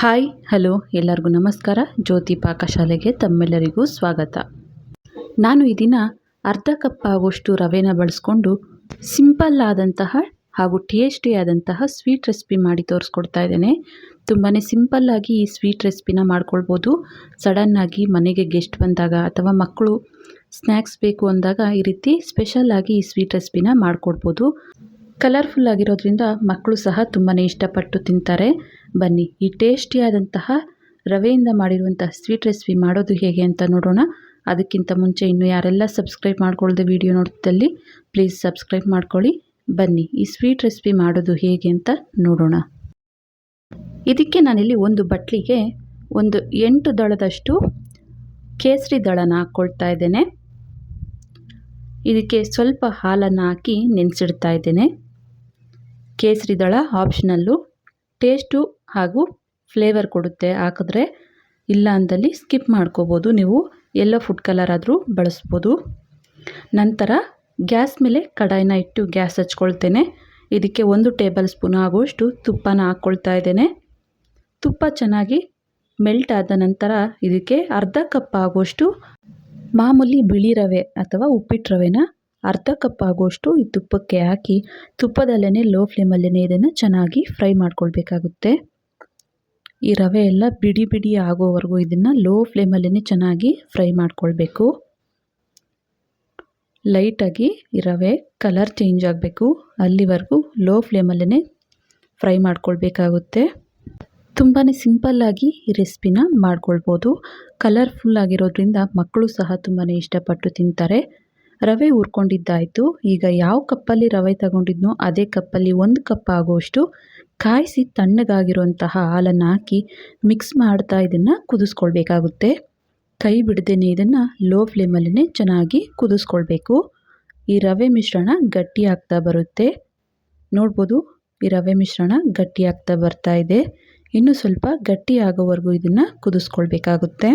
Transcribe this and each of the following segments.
Hi, hello, ಎಲ್ಲರಿಗೂ ನಮಸ್ಕಾರ. ಜ್ಯೋತಿ ಪಾಕಶಾಲೆಗೆ ತಮ್ಮೆಲ್ಲರಿಗೂ ಸ್ವಾಗತ. ನಾನು ಈ ದಿನ ಅರ್ಧ ಕಪ್ ಆಗುವಷ್ಟು ರವೆನ ಬಳಸ್ಕೊಂಡು ಸಿಂಪಲ್ ಆದಂತಹ ಹಾಗೂ ಟೇಸ್ಟಿ ಆದಂತಹ ಸ್ವೀಟ್ ರೆಸಿಪಿ ಮಾಡಿ ತೋರಿಸ್ಕೊಡ್ತಾ ಇದ್ದೇನೆ. ತುಂಬಾ ಸಿಂಪಲ್ಲಾಗಿ ಈ ಸ್ವೀಟ್ ರೆಸಿಪಿನ ಮಾಡ್ಕೊಳ್ಬೋದು. ಸಡನ್ನಾಗಿ ಮನೆಗೆ ಗೆಸ್ಟ್ ಬಂದಾಗ ಅಥವಾ ಮಕ್ಕಳು ಸ್ನ್ಯಾಕ್ಸ್ ಬೇಕು ಅಂದಾಗ ಈ ರೀತಿ ಸ್ಪೆಷಲ್ಲಾಗಿ ಈ ಸ್ವೀಟ್ ರೆಸಿಪಿನ ಮಾಡಿಕೊಡ್ಬೋದು. ಕಲರ್ಫುಲ್ ಆಗಿರೋದ್ರಿಂದ ಮಕ್ಕಳು ಸಹ ತುಂಬಾ ಇಷ್ಟಪಟ್ಟು ತಿಂತಾರೆ. ಬನ್ನಿ, ಈ ಟೇಸ್ಟಿಯಾದಂತಹ ರವೆಯಿಂದ ಮಾಡಿರುವಂತಹ ಸ್ವೀಟ್ ರೆಸಿಪಿ ಮಾಡೋದು ಹೇಗೆ ಅಂತ ನೋಡೋಣ. ಅದಕ್ಕಿಂತ ಮುಂಚೆ ಇನ್ನು ಯಾರೆಲ್ಲ ಸಬ್ಸ್ಕ್ರೈಬ್ ಮಾಡ್ಕೊಳ್ಳದೆ ವಿಡಿಯೋ ನೋಡ್ತಿದ್ದಲ್ಲಿ ಪ್ಲೀಸ್ ಸಬ್ಸ್ಕ್ರೈಬ್ ಮಾಡ್ಕೊಳ್ಳಿ. ಬನ್ನಿ, ಈ ಸ್ವೀಟ್ ರೆಸಿಪಿ ಮಾಡೋದು ಹೇಗೆ ಅಂತ ನೋಡೋಣ. ಇದಕ್ಕೆ ನಾನಿಲ್ಲಿ ಒಂದು ಬಟ್ಲಿಗೆ ಒಂದು ಎಂಟು ದಳದಷ್ಟು ಕೇಸರಿ ದಳನ ಹಾಕ್ಕೊಳ್ತಾ ಇದ್ದೇನೆ. ಇದಕ್ಕೆ ಸ್ವಲ್ಪ ಹಾಲನ್ನು ಹಾಕಿ ನೆನೆಸಿಡ್ತಾ ಇದ್ದೇನೆ. ಕೇಸರಿ ದಳ ಆಪ್ಷನಲ್ಲು ಟೇಸ್ಟು ಹಾಗೂ ಫ್ಲೇವರ್ ಕೊಡುತ್ತೆ. ಹಾಕಿದ್ರೆ ಇಲ್ಲ ಅಂದಲ್ಲಿ ಸ್ಕಿಪ್ ಮಾಡ್ಕೋಬೋದು. ನೀವು ಎಲ್ಲೋ ಫುಡ್ ಕಲರ್ ಆದರೂ ಬಳಸ್ಬೋದು. ನಂತರ ಗ್ಯಾಸ್ ಮೇಲೆ ಕಡಾಯಿನ ಇಟ್ಟು ಗ್ಯಾಸ್ ಹಚ್ಕೊಳ್ತೇನೆ. ಇದಕ್ಕೆ ಒಂದು ಟೇಬಲ್ ಸ್ಪೂನ್ ಆಗುವಷ್ಟು ತುಪ್ಪನ ಹಾಕ್ಕೊಳ್ತಾ ಇದ್ದೇನೆ. ತುಪ್ಪ ಚೆನ್ನಾಗಿ ಮೆಲ್ಟ್ ಆದ ನಂತರ ಇದಕ್ಕೆ ಅರ್ಧ ಕಪ್ ಆಗುವಷ್ಟು ಮಾಮೂಲಿ ಬಿಳಿ ರವೆ ಅಥವಾ ಉಪ್ಪಿಟ್ಟು ರವೆನ ಅರ್ಧ ಕಪ್ ಆಗುವಷ್ಟು ಈ ತುಪ್ಪಕ್ಕೆ ಹಾಕಿ ತುಪ್ಪದಲ್ಲೇ ಲೋ ಫ್ಲೇಮಲ್ಲೇ ಇದನ್ನು ಚೆನ್ನಾಗಿ ಫ್ರೈ ಮಾಡ್ಕೊಳ್ಬೇಕಾಗುತ್ತೆ. ಈ ರವೆ ಎಲ್ಲ ಬಿಡಿ ಬಿಡಿ ಆಗೋವರೆಗೂ ಇದನ್ನು ಲೋ ಫ್ಲೇಮಲ್ಲೇ ಚೆನ್ನಾಗಿ ಫ್ರೈ ಮಾಡ್ಕೊಳ್ಬೇಕು. ಲೈಟಾಗಿ ಈ ರವೆ ಕಲರ್ ಚೇಂಜ್ ಆಗಬೇಕು. ಅಲ್ಲಿವರೆಗೂ ಲೋ ಫ್ಲೇಮಲ್ಲೇ ಫ್ರೈ ಮಾಡ್ಕೊಳ್ಬೇಕಾಗುತ್ತೆ. ತುಂಬಾ ಸಿಂಪಲ್ಲಾಗಿ ಈ ರೆಸಿಪಿನ ಮಾಡ್ಕೊಳ್ಬೋದು. ಕಲರ್ಫುಲ್ ಆಗಿರೋದ್ರಿಂದ ಮಕ್ಕಳು ಸಹ ತುಂಬಾ ಇಷ್ಟಪಟ್ಟು ತಿಂತಾರೆ. ರವೆ ಉರ್ಕೊಂಡಿದ್ದಾಯಿತು ಈಗ ಯಾವ ಕಪ್ಪಲ್ಲಿ ರವೆ ತಗೊಂಡಿದ್ನೋ ಅದೇ ಕಪ್ಪಲ್ಲಿ ಒಂದು ಕಪ್ ಆಗುವಷ್ಟು ಕಾಯಿಸಿ ತಣ್ಣಗಾಗಿರುವಂತಹ ಹಾಲನ್ನು ಹಾಕಿ ಮಿಕ್ಸ್ ಮಾಡ್ತಾ ಇದನ್ನು ಕುದಿಸ್ಕೊಳ್ಬೇಕಾಗುತ್ತೆ. ಕೈ ಬಿಡದೇನೆ ಇದನ್ನು ಲೋ ಫ್ಲೇಮಲ್ಲೇ ಚೆನ್ನಾಗಿ ಕುದಿಸ್ಕೊಳ್ಬೇಕು. ಈ ರವೆ ಮಿಶ್ರಣ ಗಟ್ಟಿ ಆಗ್ತಾ ಬರುತ್ತೆ. ನೋಡ್ಬೋದು, ಈ ರವೆ ಮಿಶ್ರಣ ಗಟ್ಟಿ ಆಗ್ತಾ ಬರ್ತಾ ಇದೆ. ಇನ್ನು ಸ್ವಲ್ಪ ಗಟ್ಟಿ ಆಗೋವರೆಗೂ ಇದನ್ನು ಕುದಿಸ್ಕೊಳ್ಬೇಕಾಗುತ್ತೆ.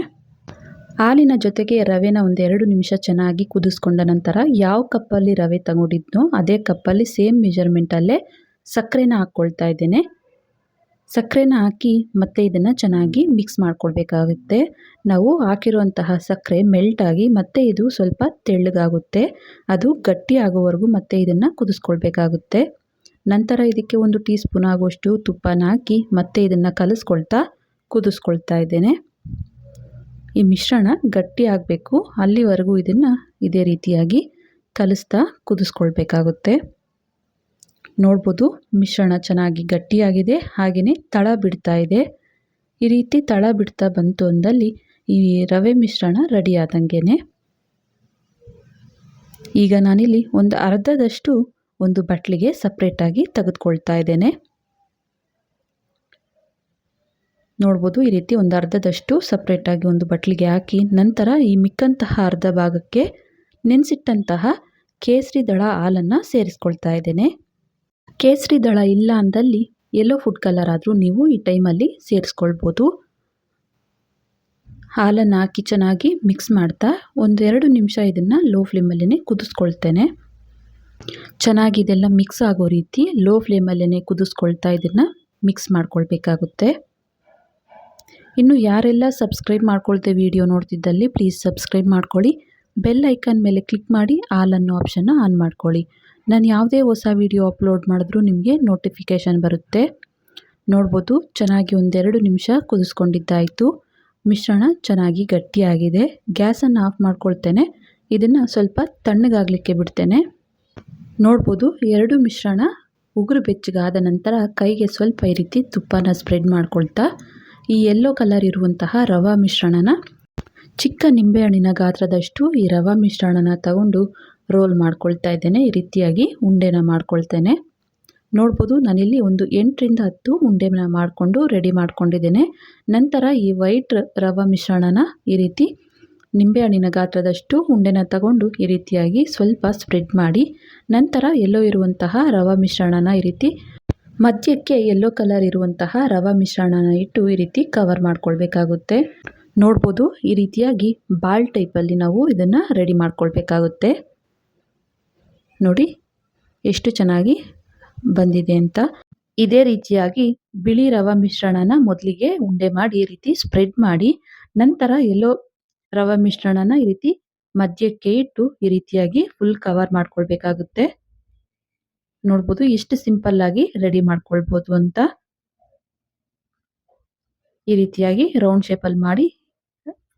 ಹಾಲಿನ ಜೊತೆಗೆ ರವೆನ ಒಂದೆರಡು ನಿಮಿಷ ಚೆನ್ನಾಗಿ ಕುದಿಸ್ಕೊಂಡ ನಂತರ ಯಾವ ಕಪ್ಪಲ್ಲಿ ರವೆ ತಗೊಂಡಿದ್ನೋ ಅದೇ ಕಪ್ಪಲ್ಲಿ ಸೇಮ್ ಮೆಜರ್ಮೆಂಟಲ್ಲೇ ಸಕ್ಕರೆನ ಹಾಕ್ಕೊಳ್ತಾ ಇದ್ದೇನೆ. ಸಕ್ಕರೆನ ಹಾಕಿ ಮತ್ತೆ ಇದನ್ನು ಚೆನ್ನಾಗಿ ಮಿಕ್ಸ್ ಮಾಡ್ಕೊಳ್ಬೇಕಾಗುತ್ತೆ. ನಾವು ಹಾಕಿರುವಂತಹ ಸಕ್ಕರೆ ಮೆಲ್ಟಾಗಿ ಮತ್ತೆ ಇದು ಸ್ವಲ್ಪ ತೆಳ್ಳಗಾಗುತ್ತೆ. ಅದು ಗಟ್ಟಿ ಆಗೋವರೆಗೂ ಮತ್ತೆ ಇದನ್ನು ಕುದಿಸ್ಕೊಳ್ಬೇಕಾಗುತ್ತೆ. ನಂತರ ಇದಕ್ಕೆ ಒಂದು ಟೀ ಸ್ಪೂನ್ ಆಗುವಷ್ಟು ತುಪ್ಪನ ಹಾಕಿ ಮತ್ತೆ ಇದನ್ನು ಕಲಿಸ್ಕೊಳ್ತಾ ಕುದಿಸ್ಕೊಳ್ತಾ ಇದ್ದೇನೆ. ಈ ಮಿಶ್ರಣ ಗಟ್ಟಿ ಆಗಬೇಕು. ಅಲ್ಲಿವರೆಗೂ ಇದನ್ನು ಇದೇ ರೀತಿಯಾಗಿ ಕಲಿಸ್ತಾ ಕುದಿಸ್ಕೊಳ್ಬೇಕಾಗುತ್ತೆ. ನೋಡ್ಬೋದು ಮಿಶ್ರಣ ಚೆನ್ನಾಗಿ ಗಟ್ಟಿಯಾಗಿದೆ ಹಾಗೆಯೇ ತಳ ಬಿಡ್ತಾ ಇದೆ. ಈ ರೀತಿ ತಳ ಬಿಡ್ತಾ ಬಂತು ಅಂದಲ್ಲಿ ಈ ರವೆ ಮಿಶ್ರಣ ರೆಡಿ ಆದಂಗೆ ಈಗ ನಾನಿಲ್ಲಿ ಒಂದು ಅರ್ಧದಷ್ಟು ಒಂದು ಬಟ್ಲಿಗೆ ಸಪ್ರೇಟಾಗಿ ತೆಗೆದುಕೊಳ್ತಾ ಇದ್ದೇನೆ. ನೋಡ್ಬೋದು, ಈ ರೀತಿ ಒಂದು ಅರ್ಧದಷ್ಟು ಸಪ್ರೇಟಾಗಿ ಒಂದು ಬಟ್ಲಿಗೆ ಹಾಕಿ, ನಂತರ ಈ ಮಿಕ್ಕಂತಹ ಅರ್ಧ ಭಾಗಕ್ಕೆ ನೆನೆಸಿಟ್ಟಂತಹ ಕೇಸರಿ ದಳ ಹಾಲನ್ನು ಸೇರಿಸ್ಕೊಳ್ತಾ ಇದ್ದೇನೆ. ಕೇಸರಿ ದಳ ಇಲ್ಲ ಅಂದಲ್ಲಿ ಎಲ್ಲೋ ಫುಡ್ ಕಲರ್ ಆದರೂ ನೀವು ಈ ಟೈಮಲ್ಲಿ ಸೇರಿಸ್ಕೊಳ್ಬೋದು. ಹಾಲನ್ನು ಹಾಕಿ ಚೆನ್ನಾಗಿ ಮಿಕ್ಸ್ ಮಾಡ್ತಾ ಒಂದೆರಡು ನಿಮಿಷ ಇದನ್ನು ಲೋ ಫ್ಲೇಮಲ್ಲೇ ಕುದಿಸ್ಕೊಳ್ತೇನೆ. ಚೆನ್ನಾಗಿ ಇದೆಲ್ಲ ಮಿಕ್ಸ್ ಆಗೋ ರೀತಿ ಲೋ ಫ್ಲೇಮಲ್ಲೇ ಕುದಿಸ್ಕೊಳ್ತಾ ಇದನ್ನು ಮಿಕ್ಸ್ ಮಾಡ್ಕೊಳ್ಬೇಕಾಗುತ್ತೆ. ಇನ್ನು ಯಾರೆಲ್ಲ ಸಬ್ಸ್ಕ್ರೈಬ್ ಮಾಡ್ಕೊಳ್ತೇವೆ ವಿಡಿಯೋ ನೋಡ್ತಿದ್ದಲ್ಲಿ ಪ್ಲೀಸ್ ಸಬ್ಸ್ಕ್ರೈಬ್ ಮಾಡ್ಕೊಳ್ಳಿ. ಬೆಲ್ ಐಕನ್ ಮೇಲೆ ಕ್ಲಿಕ್ ಮಾಡಿ ಆಲ್ ಅನ್ನೋ ಆಪ್ಷನ್ನ ಆನ್ ಮಾಡ್ಕೊಳ್ಳಿ. ನಾನು ಯಾವುದೇ ಹೊಸ ವಿಡಿಯೋ ಅಪ್ಲೋಡ್ ಮಾಡಿದ್ರೂ ನಿಮಗೆ ನೋಟಿಫಿಕೇಷನ್ ಬರುತ್ತೆ. ನೋಡ್ಬೋದು, ಚೆನ್ನಾಗಿ ಒಂದೆರಡು ನಿಮಿಷ ಕುದಿಸ್ಕೊಂಡಿದ್ದಾಯಿತು. ಮಿಶ್ರಣ ಚೆನ್ನಾಗಿ ಗಟ್ಟಿಯಾಗಿದೆ. ಗ್ಯಾಸನ್ನು ಆಫ್ ಮಾಡ್ಕೊಳ್ತೇನೆ. ಇದನ್ನು ಸ್ವಲ್ಪ ತಣ್ಣಗಾಗಲಿಕ್ಕೆ ಬಿಡ್ತೇನೆ. ನೋಡ್ಬೋದು, ಎರಡು ಮಿಶ್ರಣ ಉಗುರು ಬೆಚ್ಚಗಾದ ನಂತರ ಕೈಗೆ ಸ್ವಲ್ಪ ಈ ರೀತಿ ತುಪ್ಪನ ಸ್ಪ್ರೆಡ್ ಮಾಡ್ಕೊಳ್ತಾ ಈ ಯೆಲ್ಲೋ ಕಲರ್ ಇರುವಂತಹ ರವಾ ಮಿಶ್ರಣನ ಚಿಕ್ಕ ನಿಂಬೆಹಣ್ಣಿನ ಗಾತ್ರದಷ್ಟು ಈ ರವಾ ಮಿಶ್ರಣನ ತಗೊಂಡು ರೋಲ್ ಮಾಡ್ಕೊಳ್ತಾ ಇದ್ದೇನೆ. ಈ ರೀತಿಯಾಗಿ ಉಂಡೆನ ಮಾಡ್ಕೊಳ್ತೇನೆ. ನೋಡ್ಬೋದು ನಾನಿಲ್ಲಿ ಒಂದು ಎಂಟರಿಂದ ಹತ್ತು ಉಂಡೆನ ಮಾಡಿಕೊಂಡು ರೆಡಿ ಮಾಡ್ಕೊಂಡಿದ್ದೇನೆ. ನಂತರ ಈ ವೈಟ್ ರವಾ ಮಿಶ್ರಣನ ಈ ರೀತಿ ನಿಂಬೆಹಣ್ಣಿನ ಗಾತ್ರದಷ್ಟು ಉಂಡೆನ ತಗೊಂಡು ಈ ರೀತಿಯಾಗಿ ಸ್ವಲ್ಪ ಸ್ಪ್ರೆಡ್ ಮಾಡಿ ನಂತರ ಎಲ್ಲೋ ಇರುವಂತಹ ರವಾ ಮಿಶ್ರಣನ ಈ ರೀತಿ ಮಧ್ಯಕ್ಕೆ ಯೆಲ್ಲೋ ಕಲರ್ ಇರುವಂತಹ ರವಾ ಮಿಶ್ರಣನ ಇಟ್ಟು ಈ ರೀತಿ ಕವರ್ ಮಾಡ್ಕೊಳ್ಬೇಕಾಗುತ್ತೆ. ನೋಡ್ಬೋದು ಈ ರೀತಿಯಾಗಿ ಬಾಲ್ ಟೈಪಲ್ಲಿ ನಾವು ಇದನ್ನು ರೆಡಿ ಮಾಡ್ಕೊಳ್ಬೇಕಾಗುತ್ತೆ. ನೋಡಿ ಎಷ್ಟು ಚೆನ್ನಾಗಿ ಬಂದಿದೆ ಅಂತ. ಇದೇ ರೀತಿಯಾಗಿ ಬಿಳಿ ರವೆ ಮಿಶ್ರಣನ ಮೊದಲಿಗೆ ಉಂಡೆ ಮಾಡಿ ಈ ರೀತಿ ಸ್ಪ್ರೆಡ್ ಮಾಡಿ ನಂತರ ಎಲ್ಲೋ ರವೆ ಮಿಶ್ರಣನ ಈ ರೀತಿ ಮಧ್ಯಕ್ಕೆ ಇಟ್ಟು ಈ ರೀತಿಯಾಗಿ ಫುಲ್ ಕವರ್ ಮಾಡ್ಕೊಳ್ಬೇಕಾಗುತ್ತೆ. ನೋಡ್ಬೋದು. ಎಷ್ಟು ಸಿಂಪಲ್ ಆಗಿ ರೆಡಿ ಮಾಡ್ಕೊಳ್ಬೋದು ಅಂತ. ಈ ರೀತಿಯಾಗಿ ರೌಂಡ್ ಶೇಪಲ್ಲಿ ಮಾಡಿ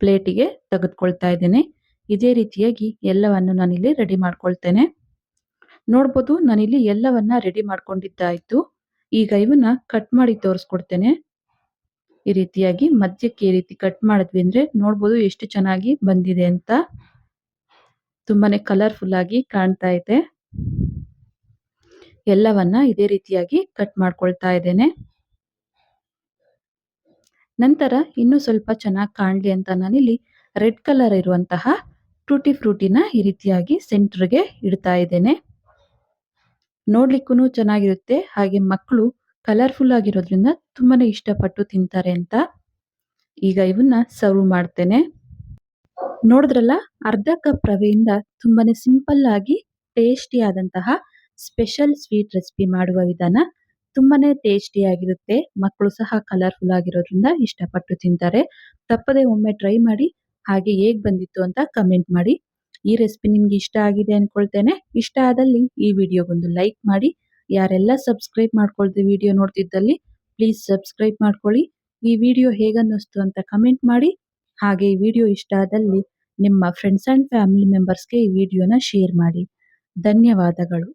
ಪ್ಲೇಟಿಗೆ ತೆಗೆದುಕೊಳ್ತಾ ಇದ್ದೇನೆ. ಇದೇ ರೀತಿಯಾಗಿ ಎಲ್ಲವನ್ನು ನಾನಿಲ್ಲಿ ರೆಡಿ ಮಾಡ್ಕೊಳ್ತೇನೆ. ನೋಡ್ಬೋದು, ನಾನಿಲ್ಲಿ ಎಲ್ಲವನ್ನ ರೆಡಿ ಮಾಡ್ಕೊಂಡಿದ್ದಾಯ್ತು. ಈಗ ಇವನ್ನ ಕಟ್ ಮಾಡಿ ತೋರಿಸ್ಕೊಡ್ತೇನೆ. ಈ ರೀತಿಯಾಗಿ ಮಧ್ಯಕ್ಕೆ ಈ ರೀತಿ ಕಟ್ ಮಾಡಿದ್ವಿ ಅಂದ್ರೆ ನೋಡ್ಬೋದು ಎಷ್ಟು ಚೆನ್ನಾಗಿ ಬಂದಿದೆ ಅಂತ. ತುಂಬಾನೇ ಕಲರ್ಫುಲ್ ಆಗಿ ಕಾಣ್ತಾ ಇದೆ. ಎಲ್ಲವನ್ನ ಇದೇ ರೀತಿಯಾಗಿ ಕಟ್ ಮಾಡ್ಕೊಳ್ತಾ ಇದ್ದೇನೆ. ನಂತರ ಇನ್ನೂ ಸ್ವಲ್ಪ ಚೆನ್ನಾಗಿ ಕಾಣಲಿ ಅಂತ ನಾನಿಲ್ಲಿ ರೆಡ್ ಕಲರ್ ಇರುವಂತಹ ಟೂಟಿ ಫ್ರೂಟಿನ ಈ ರೀತಿಯಾಗಿ ಸೆಂಟರ್ಗೆ ಇಡ್ತಾ ಇದ್ದೇನೆ. ನೋಡ್ಲಿಕ್ಕೂ ಚೆನ್ನಾಗಿರುತ್ತೆ. ಹಾಗೆ ಮಕ್ಕಳು ಕಲರ್ಫುಲ್ ಆಗಿರೋದ್ರಿಂದ ತುಂಬಾನೇ ಇಷ್ಟಪಟ್ಟು ತಿಂತಾರೆ ಅಂತ ಈಗ ಇವನ್ನ ಸರ್ವ್ ಮಾಡ್ತೇನೆ. ನೋಡಿದ್ರಲ್ಲ, ಅರ್ಧ ಕಪ್ ರವೆಯಿಂದ ತುಂಬಾನೇ ಸಿಂಪಲ್ ಆಗಿ ಟೇಸ್ಟಿ ಆದಂತಹ ಸ್ಪೆಷಲ್ ಸ್ವೀಟ್ ರೆಸಿಪಿ ಮಾಡುವ ವಿಧಾನ ತುಂಬಾನೇ ಟೇಸ್ಟಿ ಆಗಿರುತ್ತೆ. ಮಕ್ಕಳು ಸಹ ಕಲರ್ಫುಲ್ ಆಗಿರೋದ್ರಿಂದ ಇಷ್ಟಪಟ್ಟು ತಿಂತಾರೆ. ತಪ್ಪದೆ ಒಮ್ಮೆ ಟ್ರೈ ಮಾಡಿ ಹಾಗೆ ಹೇಗ್ ಬಂದಿತ್ತು ಅಂತ ಕಮೆಂಟ್ ಮಾಡಿ. ಈ ರೆಸಿಪಿ ನಿಮ್ಗೆ ಇಷ್ಟ ಆಗಿದೆ ಅನ್ಕೊಳ್ತೇನೆ. ಇಷ್ಟ ಆದಲ್ಲಿ ಈ ವಿಡಿಯೋಗೊಂದು ಲೈಕ್ ಮಾಡಿ. ಯಾರೆಲ್ಲ ಸಬ್ಸ್ಕ್ರೈಬ್ ಮಾಡ್ಕೊಳ್ದೆ ವಿಡಿಯೋ ನೋಡ್ತಿದ್ದಲ್ಲಿ ಪ್ಲೀಸ್ ಸಬ್ಸ್ಕ್ರೈಬ್ ಮಾಡ್ಕೊಳ್ಳಿ. ಈ ವಿಡಿಯೋ ಹೇಗನ್ನಿಸ್ತು ಅಂತ ಕಮೆಂಟ್ ಮಾಡಿ. ಹಾಗೆ ಈ ವಿಡಿಯೋ ಇಷ್ಟ ಆದಲ್ಲಿ ನಿಮ್ಮ ಫ್ರೆಂಡ್ಸ್ ಅಂಡ್ ಫ್ಯಾಮಿಲಿ ಮೆಂಬರ್ಸ್ಗೆ ಈ ವಿಡಿಯೋನ ಶೇರ್ ಮಾಡಿ. ಧನ್ಯವಾದಗಳು.